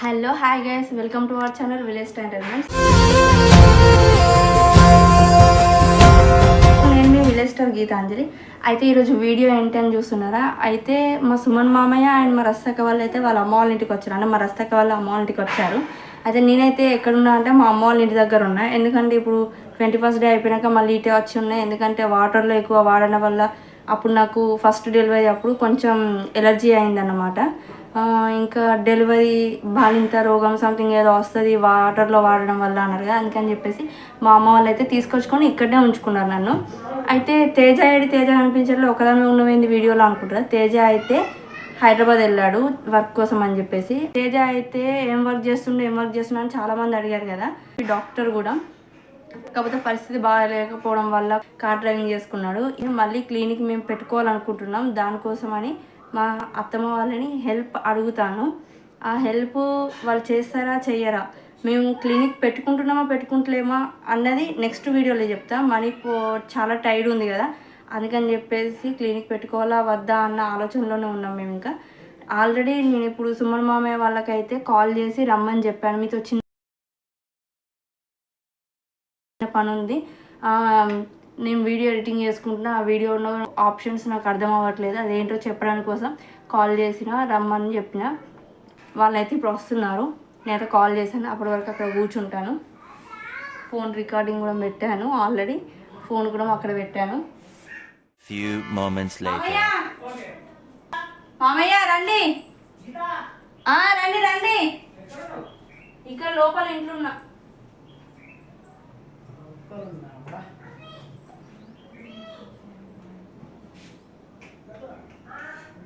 Hello hi guys. Welcome to our channel village entertainments నేను మీ village star Gitanjali. అయితే ఈరోజు వీడియో ఏంటి అని చూస్తున్నారా? అయితే మా సుమన్ మామయ్య అండ్ మా రస్తక వాళ్ళు అయితే వాళ్ళ అమ్మ వాళ్ళ ఇంటికి వచ్చారు. అంటే మా రస్తక వాళ్ళ అమ్మ వాళ్ళ ఇంటికి వచ్చారు. అయితే నేనైతే ఎక్కడున్నా అంటే మా అమ్మ వాళ్ళ ఇంటి దగ్గర ఉన్నా. ఎందుకంటే ఇప్పుడు ట్వంటీ ఫస్ట్ డే అయిపోయినాక మళ్ళీ ఇటే వచ్చి ఉన్నాయి. ఎందుకంటే వాటర్లో ఎక్కువ వాడడం వల్ల అప్పుడు నాకు ఫస్ట్ డెలివరీ అప్పుడు కొంచెం ఎలర్జీ అయిందన్నమాట. ఇంకా డెలివరీ బాలింత రోగం సంథింగ్ ఏదో వస్తుంది వాటర్లో వాడడం వల్ల అన్నారు కదా అందుకని చెప్పేసి మా అమ్మ వాళ్ళు అయితే తీసుకొచ్చుకొని ఇక్కడనే ఉంచుకున్నారు నన్ను. అయితే తేజ ఏడి తేజ అనిపించట్లో ఒకదాని ఉన్నమైంది వీడియోలో అనుకుంటారు తేజ అయితే హైదరాబాద్ వెళ్ళాడు వర్క్ కోసం అని చెప్పేసి. తేజ అయితే ఏం వర్క్ చేస్తుండే ఏం వర్క్ చేస్తున్నా అని చాలామంది అడిగారు కదా. ఈ డాక్టర్ కూడా కాకపోతే పరిస్థితి బాగాలేకపోవడం వల్ల కార్ డ్రైవింగ్ చేసుకున్నాడు. ఇది మళ్ళీ క్లినిక్ మేము పెట్టుకోవాలనుకుంటున్నాం. దానికోసమని మా అత్తమ్మ వాళ్ళని హెల్ప్ అడుగుతాను. ఆ హెల్ప్ వాళ్ళు చేస్తారా చెయ్యరా? మేము క్లినిక్ పెట్టుకుంటున్నామా పెట్టుకుంటలేమా అన్నది నెక్స్ట్ వీడియోలో చెప్తా. మనీ పో చాలా టైడ్ ఉంది కదా. అందుకని చెప్పేసి క్లినిక్ పెట్టుకోవాలా వద్దా అన్న ఆలోచనలోనే ఉన్నాం మేము ఇంకా. ఆల్రెడీ నేను ఇప్పుడు సుమన్ మామయ్య వాళ్ళకైతే కాల్ చేసి రమ్మని చెప్పాను. మీతో చిన్న పని ఉంది నేను వీడియో ఎడిటింగ్ చేసుకుంటున్నా ఆ వీడియోలో ఆప్షన్స్ నాకు అర్థం అవ్వట్లేదు. అదేంటో చెప్పడానికి కోసం కాల్ చేసిన రమ్మని చెప్పిన. వాళ్ళైతే ఇప్పుడు వస్తున్నారు. నేనైతే కాల్ చేశాను. అప్పటి వరకు అక్కడ కూర్చుంటాను. ఫోన్ రికార్డింగ్ కూడా పెట్టాను ఆల్రెడీ. ఫోన్ కూడా అక్కడ పెట్టాను. Few moments later. మామయ్య! రండి. ఆ, రండి రండి. ఇక్కడ లోపల ఇంట్లో ఉన్నా చిన్న పాపలు. అరే ఒకటక్కడ చిన్న- చెప్పండి కూర్చుడేసి పెట్టినా కూర్చుంటారు అమ్మా, sit down, please, welcome. చెప్పు. చాలా బాగా. ఒక్కొక్కరా మరి దీని నుంచి ఎంత బాగా? అంత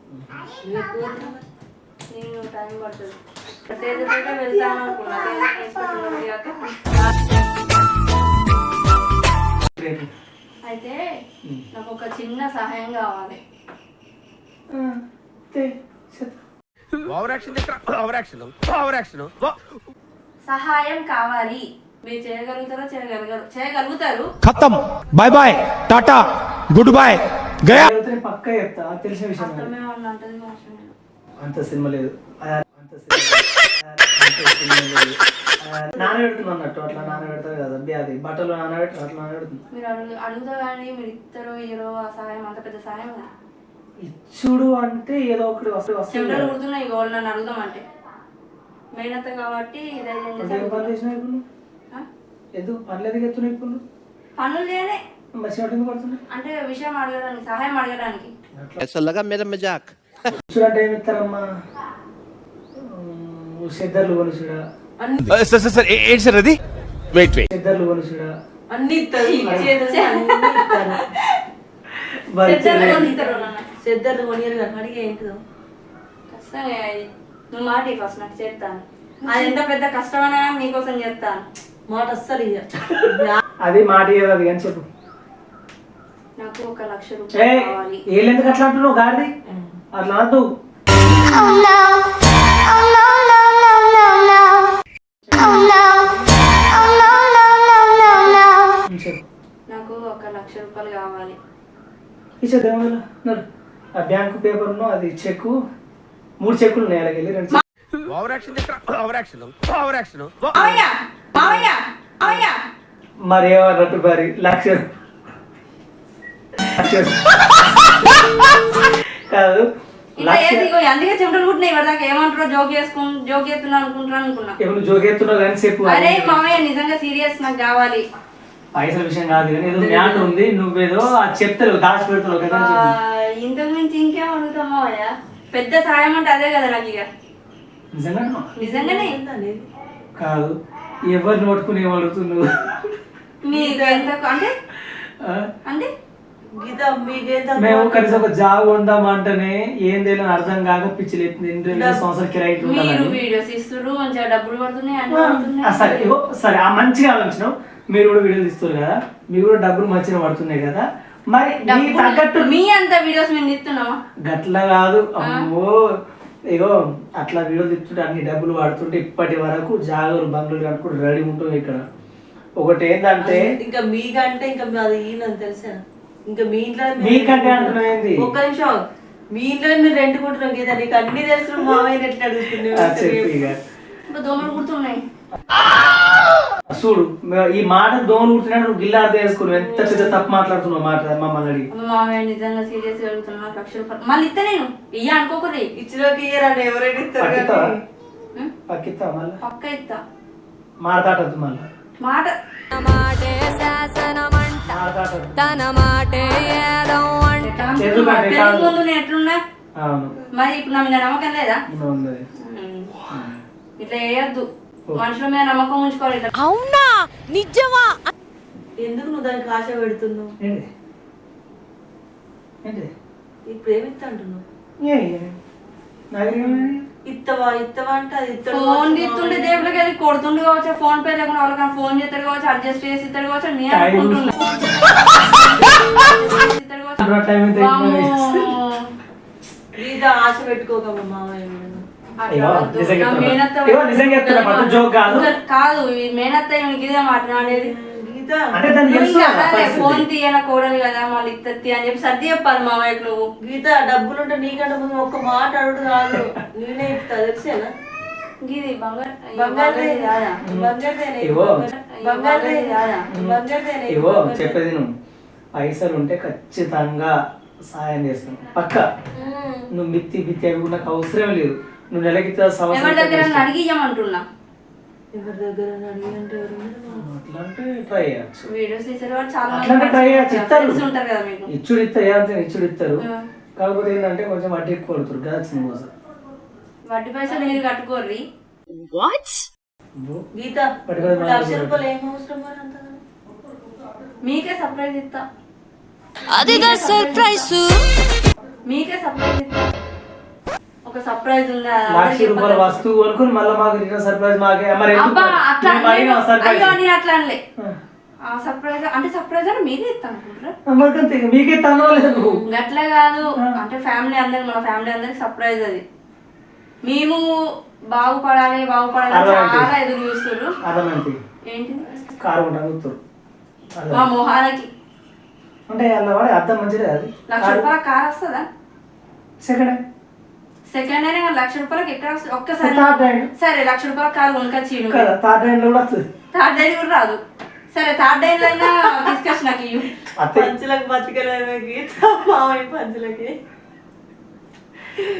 నేను టైం పడుతుంది తేజతోటే వెళ్తాను అనుకున్నా తేజ హాస్పిటల్ ఉంది కాక రేపు అయితే నాకు ఒక చిన్న సహాయం కావాలి సహాయం కావాలి. మీరు చేయగలుగుతారా చేయగలుగుతారు. ఖతం. Bye bye tata good boy Gaya పక్క చెప్తా తెలిసిన విషయం వాళ్ళు అంటది అంత సినిమా లేదు. అంత నానబెడుతుంది అన్నట్టు అట్లా నానబెడతారు కదా అది బట్టలు నానబెడతారు అట్లా నానబెడుతుంది మీరు కానీ మీరు ఆ అంత పెద్ద ఇచ్చుడు అంటే ఏదో ఒకటి వస్తే వస్తుంది చెమటలు కుడుతున్నాయి ఇక వాళ్ళు కాబట్టి ఇప్పుడు? ఏదో పర్లేదు ఎదిగెత్తున్నాయి ఇప్పుడు? పనులు చేయలే. బస్సు పడుతున్నాయి అంటే విషయం అడగడానికి సహాయం అడగడానికి. అసలుగా మీద మజాక్. చూడంటే ఏమి ఇస్తారమ్మా? సిద్ధర్లు కొనుసుడా అన్ని సిద్ధర్లు కొనియరు అడిగే నువ్వు మాట ఫస్ట్ నాకు చేస్తాను అది ఎంత పెద్ద కష్టమైనా నీకోసం చేస్తాను. మాట అస్సలు అది మాట ఏదో అది అని చెప్పు. నాకు ఒక లక్ష రూపాయలు కావాలి. ఏళ్ళు ఎందుకు అట్లా అంటున్నావు గాడిది? అట్లా అంటూ నాకు ఒక లక్ష రూపాయలు కావాలి. ఇచ్చేద్దాం నడు. ఆ బ్యాంకు పేపర్ అది చెక్ మూడు చెక్కులు ఉన్నాయి అలాగే వెళ్ళి రెండు check over action over action over action మరి ఏమన్నట్టు మరి? లక్ష కాదు. అందుకే చెమటలు కుట్టినాయి ఇవరిదాకా ఏమంటారో జోక్ జోక్ అనుకున్నా. ఇప్పుడు నువ్వు జోగెత్తున్నావు కానీ చెప్పు అరే మావయ్య నిజంగా సీరియస్ నాకు కావాలి. పైసల విషయం కాదు కానీ ఏదో మ్యాట్ ఉంది. నువ్వేదో అది చెప్తావు దాచి పెడతావు కదా. ఇంతకు మించి ఇంకేం అడుగుతాం మావయ్య? పెద్ద సాయం అంటే అదే కదా నాకు ఇక నిజంగా నిజంగానే. కాదు. ఎవరిని పట్టుకుని ఏం అడుగుతున్నావు మీకు ఎంత అంటే? అంటే? మేము కలిసి ఒక జాబ్ ఉందాం అంటేనే ఏం తెలియని అర్థం కాక పిచ్చి లేస్తుంది రెండు సంవత్సరాల కిరాయి మీరు. వీడియోస్ ఇస్తున్నారు మంచిగా డబ్బులు పడుతున్నాయి. సరే సరే ఆ మంచిగా ఆలోచన. మీరు కూడా వీడియోలు ఇస్తారు కదా? మీకు కూడా డబ్బులు మంచిగా పడుతున్నాయి కదా? మరి తగ్గట్టు మీ అంత వీడియోస్ మేము ఇస్తున్నామా గట్ల కాదు. అమ్మో. ఇగో అట్లా వీడియోలు తిప్పుతుంటే అన్ని డబ్బులు వాడుతుంటే ఇప్పటి వరకు జాగలు బంగ్లాలు కట్టుకుని రెడీ ఉంటుంది ఇక్కడ. ఒకటి ఏంటంటే ఇంకా మీకంటే ఇంకా అది ఈయన తెలుసా? ఇంకా మీ ఇంట్లో మీకంటే ఏంది? ఒక్క నిమిషం మీ ఇంట్లో మీరు రెంట్ కొంటున్నాం గీత నీకు అన్ని తెలుసు మామయ్య ఎట్లా ఇంకా. దోమలు కుడుతున్నాయి చూడు ఈ మాట దోమలు కుడుతున్నాడు నువ్వు గిల్లా అర్థం చేసుకుని ఎంత పెద్ద తప్పు మాట్లాడుతున్నావు మాట మమ్మల్ని అడిగి. మామయ్య నిజంగా సీరియస్ అడుగుతున్నా మళ్ళీ ఇస్తా నేను. ఇయ్య అనుకోకరి ఇచ్చినోకి ఇయ్యరండి ఎవరైనా ఇస్తారు పక్కిస్తావా కానీ. పక్కిస్తావా మళ్ళీ? పక్క ఇస్తా మాట్లాడద్దు మళ్ళీ. మాట. మాటే శాసనమంట. మాట్లాడద్దు తన మాటే ఏదం అంట. నేను ఎట్లున్నా? అవును. మరి ఇప్పుడు నా మీద నమ్మకం లేదా? ఉన్నది ఉమ్. ఇట్లా వేయద్దు మనుషుల మీద నమ్మకం ఉంచుకోవాలి. ఇట్లా అవునా? నిజమా? ఎందుకు నువ్వు దానికి ఆశ పెడుతున్నావు? ఏంటి ఏంటి ఇప్పుడు ఏమి ఇస్తా అంటున్నావు. ఏ ఇత్తవా? ఇత్తవా అంటే అది ఇత్తడు ఫోన్ తీస్తుండే. దేవుడికి అది కొడుతుండే కావచ్చు ఫోన్ పే లేకుండా వాళ్ళకి ఫోన్ చేస్తాడు కావచ్చు అడ్జస్ట్ చేసి ఇస్తాడు కావచ్చు నేను టైం అనుకుంటున్నా. ఇస్తాడు కావచ్చు. ఇప్పుడు టైం ఎంత అయిందో వామ్మో. గీత ఆశ పెట్టుకోకమ్మా మామయ్య జోక్ కాదు. కాదు ఈ మేనత్త ఇదే మాట్లాడేది గీత అంటే దాన్ని. ఫోన్ తీయన కూడదు కదా మళ్ళీ ఇత్తత్తి అని చెప్పి సర్ది చెప్పాలి మామయ్యకు నువ్వు. గీత డబ్బులుంటే నీకంటే ముందు ఒక్క మాట అడుగు కాదు. నేనే చెప్తా తెలిసేనా? ఇది బంగారు చెప్పేది నువ్వు పైసలు ఉంటే ఖచ్చితంగా సాయం చేస్తాను పక్క. నువ్వు మిత్తి బిత్తి అవి కూడా నాకు అవసరం లేదు. నువ్వు నెలకి ఎవరి సంవత్సరం దగ్గర ఇస్తావు. అడిగి ఇయ్యమంటున్నా ఎవరి దగ్గర ట్రై చేయొచ్చు. వీడియోస్ తీసారు వాళ్ళు చాలా అట్లా అంటే ట్రై చేయొచ్చు. ఇస్తారు. ఫ్రెండ్స్ ఉంటారు కదా మీకు. ఇచ్చుడు ఇస్తారు ఏమంటే ఇచ్చుడు ఇస్తారు. కాకపోతే ఏంటంటే కొంచెం వడ్డీ ఎక్కువ కొడుతారు కదా వడ్డీ పైసలు మీరు కట్టుకోర్రి. గీత పట్టుకొని ఇప్పుడు లక్ష రూపాయలు ఏం అవసరం మరి అంతగా? మీకే సర్ప్రైజ్ ఇస్తా. సర్ప్రైజ్ మీకే సర్ప్రైజ్ ఒక సర్ప్రైజ్ లక్ష రూపాయల వస్తువు కొనుక్కొని మళ్ళీ మాకు రిటర్న్ సర్ప్రైజ్ మాకే. మరి ఎందుకు? అబ్బా అట్లా మేము అడిగిన అనలేదు. సర్ప్రైజ్ అయ్యో నేను అట్లా అనలే. ఆ. సర్ప్రైజ్ అంటే సర్ప్రైజ్ అంటే మీరే ఇస్తాను అనుకుంటారా మీకే తనవలేదు నువ్వు గట్లా కాదు. అంటే ఫ్యామిలీ అందరికి మన ఫ్యామిలీ అందరికి సర్ప్రైజ్ అది. మేము బాగుపడాలి బాగుపడాలి అని అర్థమైంది. చాలా ఎదురు అర్థమైంది. ఏంటి? కారు ఉంటాను మా మొహాలకి. అంటే అలా వాడే అర్థం మంచిదే అది. లక్ష రూపాయల కార్ వస్తుందా? సెకండ్ సెకండ్ హ్యాండ్ కానీ లక్ష రూపాయలకి ఎక్కడ వస్తుంది ఒక్కసారి థర్డ్ హ్యాండ్ సరే లక్ష రూపాయల కారు కొనుకొచ్చి. కదా థర్డ్ హ్యాండ్లో కూడా వస్తుంది థర్డ్ డైన్ కూడా రాదు సరే థర్డ్ డైన్ అయినా తీసుకొచ్చి నాకు ఇవ్వు పంచులకు బతకలేమే గీత మామయ్య పంచులకి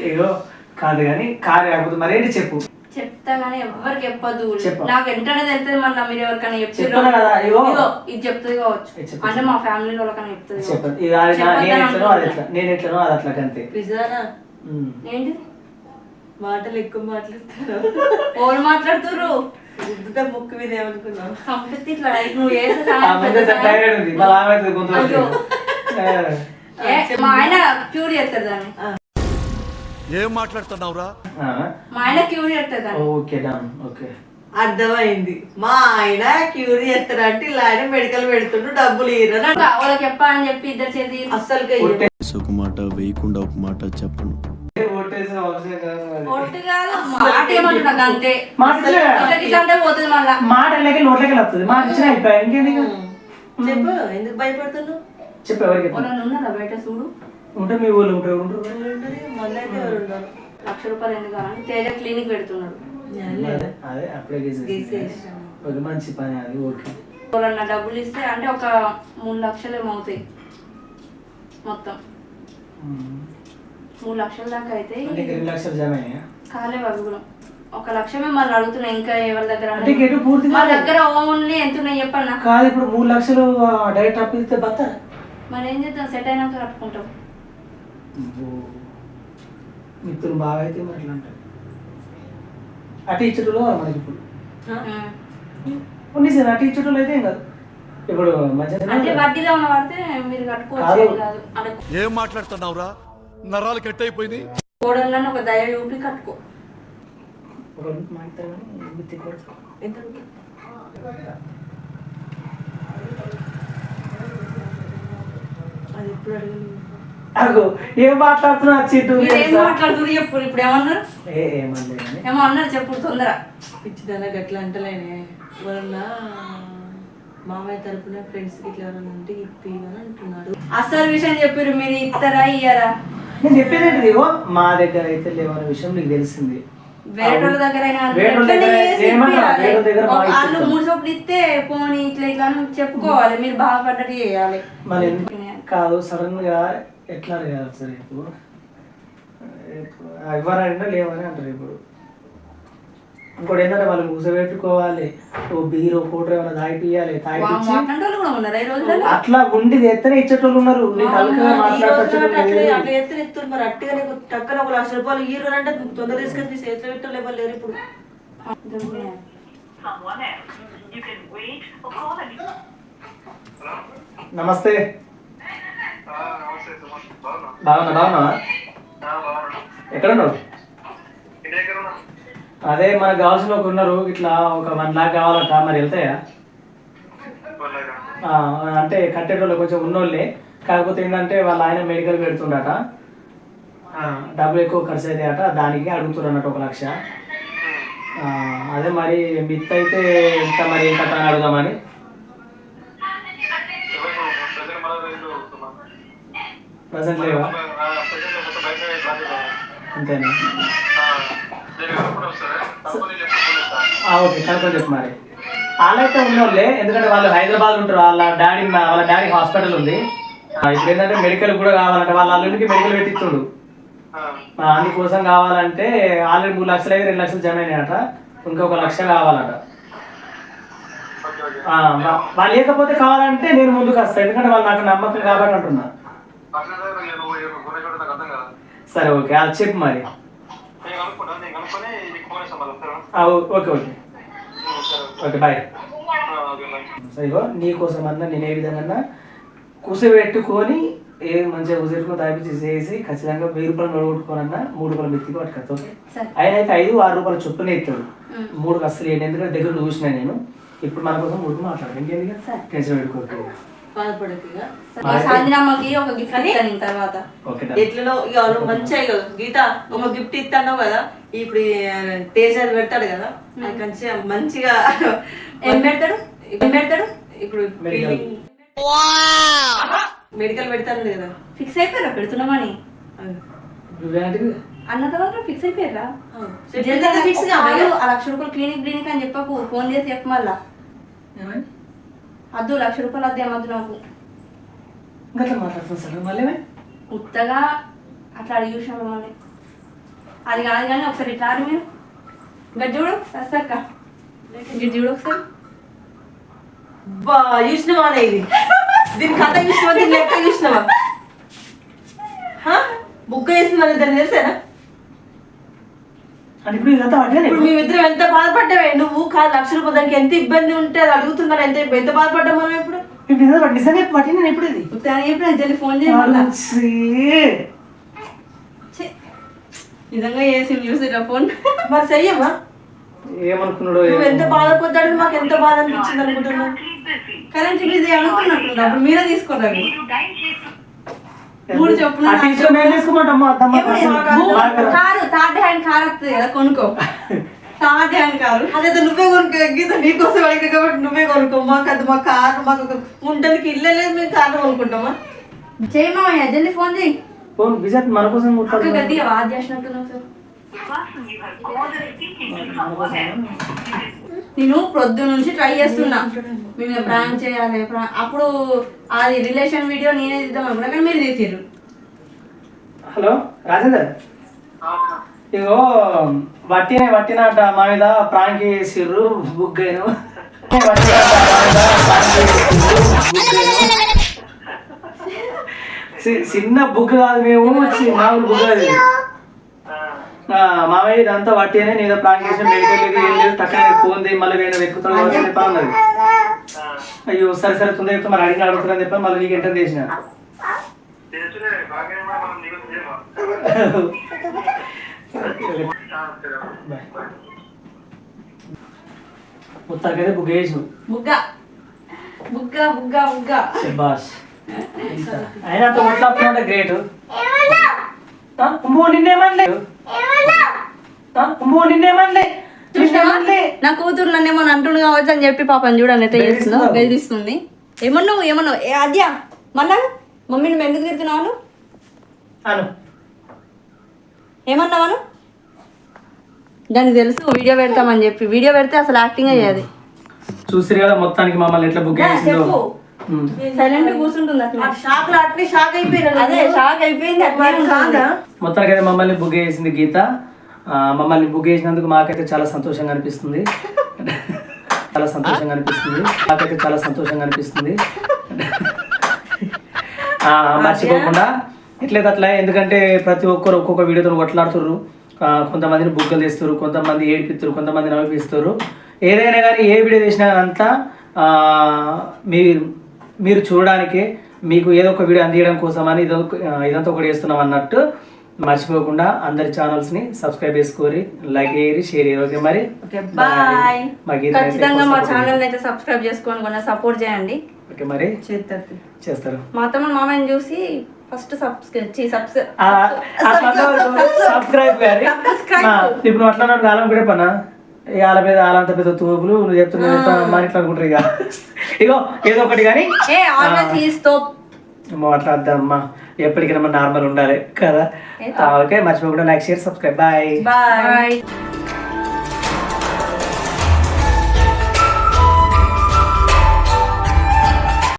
ఇగో కాదు కానీ కారు కాకపోతే మరేంటి చెప్పు చెప్తా కానీ ఎవరికి చెప్పొద్దు చెప్పు. నాకు వెంటనే తెలుస్తుంది మళ్ళీ మీరు ఎవరికైనా. ఇగో ఇది చెప్తుంది కావచ్చు. అంటే మా ఫ్యామిలీ వాళ్ళకైనా చెప్తుంది. చెప్పదు నేను ఎట్లనో అది. ఎట్లా నేను ఎట్లనో అది అట్లా అంతే. ఏంటి మాటలు ఎక్కువ మాట్లాడతారు. ఓళ్ళు మాట్లాడుతుర్రు. గుద్దుతా ముక్కు మీద ఏమనుకున్నావు? సంపత్తి ఇట్లా నువ్వు చేసే మా ఆయన క్యూర్ చేస్తారు దాన్ని. ఏం మాట్లాడుతున్నావురా. మా ఆయన క్యూర్ చేస్తారు దాన్ని. Okay done. ఓకే. అర్థమైంది. మా ఆయన క్యూరీ చేస్తారంటే ఇలా ఆయన మెడికల్ పెడుతుండు డబ్బులు ఇంకా వాళ్ళకి చెప్పా అని చెప్పి ఇద్దరు చేతి అస్సలు ఒక మాట వేయకుండా ఒక మాట చెప్పను. మాట నోట్లకి వస్తుంది. ఇచ్చిన అయిపోయా? చెప్పు ఎందుకు భయపడుతున్నావు? చెప్పు ఎవరికి చెప్పు. వాళ్ళని ఉన్నారా బయట? చూడు. ఉంటే మీ ఉంటారు? ఉంటారు లక్ష రూపాయలు ఎందుకు తేజ క్లినిక్ పెడుతున్నాడు. అదే అప్లై చేసేసి మంచి పని అది ఓకే డబ్బులు ఇస్తే అంటే ఒక మూడు లక్షలు ఏమో అవుతాయి మొత్తం. మూడు లక్షల దాకా అయితే రెండు లక్షలు జమ ఒక లక్ష మిమ్మల్ని అడుగుతున్నా ఇంకా ఎవరి దగ్గర అంటే పూర్తి మా. దగ్గర ఓన్లీ ఎంత ఉన్నాయి చెప్పన్నా. కాదు ఇప్పుడు మూడు లక్షలు డైరెక్ట్ అప్పు ఇస్తే బత్త. మరి ఏం చేద్దాం? సెట్ అయినాక కట్టుకుంటాం. మిత్రులు బాగా అయితే మరి ఇట్లా అంటారు. అటు ఇచ్చటలో మనకి ఇప్పుడు? సార్ అటు ఇచ్చటలో అయితే ఏం కాదు. ఇప్పుడు అంటే వడ్డీలో ఉన్న పడితే మీరు కట్టుకోవచ్చు కాదు. అంటే ఏం మాట్లాడుతున్నావురా? నరాలు కట్ అయిపోయినాయి కోడళ్ళని ఒక దయ చూపి కట్టుకో. అగో ఏం మాట్లాడుతున్నా చిట్టు మీరు ఏం మాట్లాడుతుంది చెప్పు ఇప్పుడు ఏమన్నారు? ఏ ఏమో అన్నారు చెప్పు తొందర. పిచ్చిదానా గట్లా అంటలేనే. ఎవరన్నా మామయ్య తరపున ఫ్రెండ్స్ ఇట్లా ఎవరన్నా ఉంటే ఇప్పి అని అంటున్నాడు. అసలు విషయం చెప్పారు మీరు ఇస్తారా ఇయ్యారా? నేను చెప్పేది ఏంటిది ఇగో మా దగ్గర అయితే లేవన్న విషయం నీకు తెలిసింది. దగ్గర అయినా ఎట్లనే చేసి ఏమన్నా? ఇప్పియాలి. ఒక వాళ్ళు. మూడు సోపులు ఇస్తే పోనీ ఇట్లా ఇట్లా అని చెప్పుకోవాలి మీరు చేయాలి. మరి ఎందుకు? కాదు సడన్గా ఎట్లా అడగాలి సార్ ఇప్పుడు? ఇప్పుడు ఇవ్వరంటే లేవని అంటారు ఇప్పుడు. ఇంకోటి ఏంటంటే వాళ్ళు కూసబెట్టుకోవాలి ఓ బీరో కోటర్ ఏమైనా తాగిపియాలి తాగిపించి అట్లా ఉండి ఎత్తనే ఇచ్చేటోళ్ళు ఉన్నారు. నీకు అల్కగా ఈ రోజు మాట్లాడచ్చు అట్లా అట్లా ఎత్తున ఎత్తురు మరి. అట్టిగా నీకు టక్కన ఒక లక్ష రూపాయలు ఈ రోజు అంటే తొందర తీసుకొని తీసి చేతిలో పెట్టాలి ఎవరు లేరు ఇప్పుడు. నమస్తే. బాగున్నా బాగున్నా. ఎక్కడ ఉన్నావు అదే మన కావాల్సిన ఒక ఉన్నారు ఇట్లా ఒక వన్ లాక్ కావాలట మరి వెళ్తాయా? అంటే కట్టేటోళ్ళు కొంచెం ఉన్నోళ్ళే కాకపోతే ఏంటంటే వాళ్ళ ఆయన మెడికల్ పెడుతుండట. డబ్బులు ఎక్కువ ఖర్చు అట దానికి అడుగుతున్నారు అన్నట్టు ఒక లక్ష. అదే మరి మిత్ అయితే ఎంత మరి ఎంత అని అడుగుదామని. ప్రజెంట్ లేవా? అంతేనా? ఓకే కనుక్కొని చెప్పు మరి. వాళ్ళైతే ఉన్నోళ్ళే ఎందుకంటే వాళ్ళు హైదరాబాద్ ఉంటారు వాళ్ళ డాడీ వాళ్ళ డాడీ హాస్పిటల్ ఉంది. ఇప్పుడు ఏంటంటే మెడికల్ కూడా కావాలంటే వాళ్ళ అల్లుడికి మెడికల్ పెట్టిస్తుండు ఆ, అందుకోసం కావాలంటే ఆల్రెడీ మూడు లక్షలు అయితే రెండు లక్షలు జమ అయినాయట. ఇంకొక లక్ష కావాలట. వాళ్ళు లేకపోతే కావాలంటే నేను ముందుకు వస్తాను ఎందుకంటే వాళ్ళు నాకు నమ్మకం కాబట్టి అంటున్నా. సరే ఓకే అది చెప్పు మరి. Okay okay. ఓకే బాయ్ సరే ఇగో నీకోసం అన్న నేను ఏ విధంగా కూసబెట్టుకొని ఏ మంచిగా కూసబెట్టుకొని తాపించి చేసి ఖచ్చితంగా వెయ్యి రూపాయలు నడగొట్టుకోనన్నా మూడు రూపాయలు మెత్తికి పట్టుకొస్తా ఓకే? సరే. ఆయన అయితే ఐదు ఆరు రూపాయలు చొప్పున ఇస్తాడు మూడు అసలు ఏంటి ఎందుకంటే దగ్గర చూసిన నేను. ఇప్పుడు మన కోసం మూడు మాట్లాడు. ఇంకేంది టెన్షన్ పెట్టుకోక. ఒక గిఫ్ట్ ఇస్తాను తర్వాత. ఎట్లలో ఇక మంచిగా గీత ఒక గిఫ్ట్ ఇస్తాను కదా ఇప్పుడు ఈ తేజ్ అది పెడతాడు కదా అది మంచిగా మంచిగా ఏం పెడతాడు? ఏం పెడతాడు? ఇప్పుడు. మెడికల్ పెడతాను కదా. ఫిక్స్ అయిపోయారా పెడుతున్నామని. అన్న తర్వాత ఫిక్స్ అయిపోయారా ఫిక్స్ కాదు ఆ లక్ష రూపాయలు క్లినిక్ క్లినిక్ అని చెప్పకు ఫోన్ చేసి చెప్పు మళ్ళా. ఏమని? అద్దు లక్ష రూపాయలు అద్దు ఏమద్దు నాకు ఇంకా మాట్లాడుతున్నా సార్ మళ్ళీ ఏమై? ఉత్తగా అట్లా అడిగి చూసాం మిమ్మల్ని అది కాదు కానీ ఒకసారి ఇట్లా ఆడి మీరు ఇంకా చూడు వస్తాక ఇక్కడ చూడు ఒకసారి బా చూసినవా అనే ఇది దీని కథ చూసినవా దీని లెక్క చూసినవా హా? బుక్ చేసిన ఇద్దరు తెలిసేనా అంటే ఇప్పుడు మేమిద్దరం ఎంత బాధపడ్డామే? నువ్వు కాదు లక్ష రూపాయలు దానికి ఎంత ఇబ్బంది ఉంటే అది అడుగుతున్నారు ఎంత ఎంత బాధపడ్డాం మనం ఇప్పుడు? ఇప్పుడు ఇదంతా పట్టి నిజంగా పట్టినా ఇప్పుడు ఇది? ఎప్పుడు జల్లి ఫోన్. ఛీ. నిజంగా చేసి చూసి ఫోన్? మరి చెయ్యమ్మా. ఏమనుకున్నాడో నువ్వు ఎంత. బాధపడ్డాడు మాకు ఎంత బాధ అనిపించింది అనుకుంటున్నావు? కరెంట్ బిజీ అడుగుతున్నట్టు అప్పుడు మీరే తీసుకోండి మూడు ఎప్పుడు కారు థర్డ్ హ్యాండ్ కార్ వస్తుంది కదా కొనుక్కో. థర్డ్ హ్యాండ్ కారు అదే నువ్వే కొనుక్కో గీత నీకోసం అడిగిన కాబట్టి నువ్వే కొనుక్కో. మాకు అది మా కారు మాకు ఉండడానికి ఇల్లే లేదు మేము కారు కొనుక్కుంటామా చేయి మామయ్య జల్ది ఫోన్ చేయి ఫోన్ బిజెట్ మన కోసం గట్టిగా వాద్ చేసినట్టు నేను ప్రొద్దు నుంచి ట్రై చేస్తున్నా. మేము ప్రాంక్ చేయాలి అప్పుడు అది రిలేషన్ వీడియో నేనే తీద్దాం అనుకున్నా కానీ మీరు తీసిర్రు. హలో రాజేందర్? ఇగో వట్టిన వట్టినట మా మీద ప్రాంక్ చేసిర్రు బుక్ అయిన చిన్న బుక్ కాదు మేము మామూలు బుక్ కాదు. మామయ్య ఇదంతా వట్టినే నేను ప్రాంక్ చేసిన మెడికల్ ఏం లేదు టక్కన చేయి మళ్ళీ వేరే వెతుకుతాను చెప్పా ఉన్నది అయ్యో సరే సరే తొందర చెప్తే మరి అడిగిన అడుగుతున్నాను చెప్పి మళ్ళీ నీకు ఎంటర్ చేసిన. మొత్తానికైతే బుక్ చేసిన బుగ్గ. బుగ్గ బుగ్గ బుగ్గ. బాస్ అయినా అంత గ్రేట్. అమ్మో నిన్నేమనలే ఆ, అమ్మో నిన్నేమనలే నిన్నేమనలే నా కూతురు నన్ను ఏమన్నా అంటుండు కావచ్చు అని చెప్పి పాపం చూడండి ఎట్లా చేస్తుందో. బెదిరిస్తుంది. ఏమన్నావు ఏమన్నావు? ఏ అద్యా మళ్ళా? మమ్మీ నువ్వు ఎందుకు తిడుతున్నావు అను? ఏమన్నావాను దానికి తెలుసు వీడియో పెడతామని చెప్పి. వీడియో పెడితే అసలు యాక్టింగ్ అయ్యేది చూసిరు కదా మొత్తానికి మమ్మల్ని ఎట్లా బుక్ చేసిందో. సైలెంట్ కూర్చుంటుంది అట్లా షాక్లో అట్నే షాక్ అయిపోయినా అదే షాక్ అయిపోయింది అట్లా కాదా? మొత్తానికి అయితే మమ్మల్ని బుక్ చేసింది గీత. ఆ, మమ్మల్ని బుక్ చేసినందుకు మాకైతే చాలా సంతోషంగా అనిపిస్తుంది. చాలా సంతోషంగా అనిపిస్తుంది. మాకైతే చాలా సంతోషంగా అనిపిస్తుంది. ఆ, మర్చిపోకుండా. ఎట్లయితే అట్లా ఎందుకంటే ప్రతి ఒక్కరు ఒక్కొక్క వీడియోతో కొట్లాడుతుర్రు. ఆ, కొంతమందిని బుక్కలు తీస్తారు కొంతమంది ఏడిపిస్తారు కొంతమంది నవ్విస్తారు ఏదైనా కానీ ఏ వీడియో చేసినా కానీ అంతా ఆ, మీరు మీరు చూడడానికే మీకు ఏదో ఒక వీడియో అందించడం కోసం అని ఇదో ఇదంతా ఒకటి చేస్తున్నాం అన్నట్టు. మర్చిపోకుండా అందరి ఛానల్స్ని సబ్స్క్రైబ్ చేసుకోరి లైక్ చేయరి షేర్ చేయరు ఓకే మరి? ఖచ్చితంగా మా ఛానల్ అయితే సబ్స్క్రైబ్ చేసుకొని కొంచెం సపోర్ట్ చేయండి. ఓకే మరి? చేస్తారు. చేస్తారు. మా తమ్ముడు మామయ్యని చూసి ఫస్ట్ సబ్స్క్రైబ్ సబ్స్క్రైబ్ ఇప్పుడు అట్లా నన్ను కాలం కూడా పనా వాళ్ళ మీద వాళ్ళంత పెద్ద తూపులు నువ్వు చెప్తున్నావు మరి ఇట్లా అనుకుంటారు ఇక. ఇగో ఏదో ఒకటి కానీ. ఏ ఆల్వేస్ ఈ స్టోప్ మాట్లాడద్దమ్మా. ఎప్పటికైనా నార్మల్ ఉండాలి కదా. ఓకే మర్చిపోకుండా like share subscribe bye bye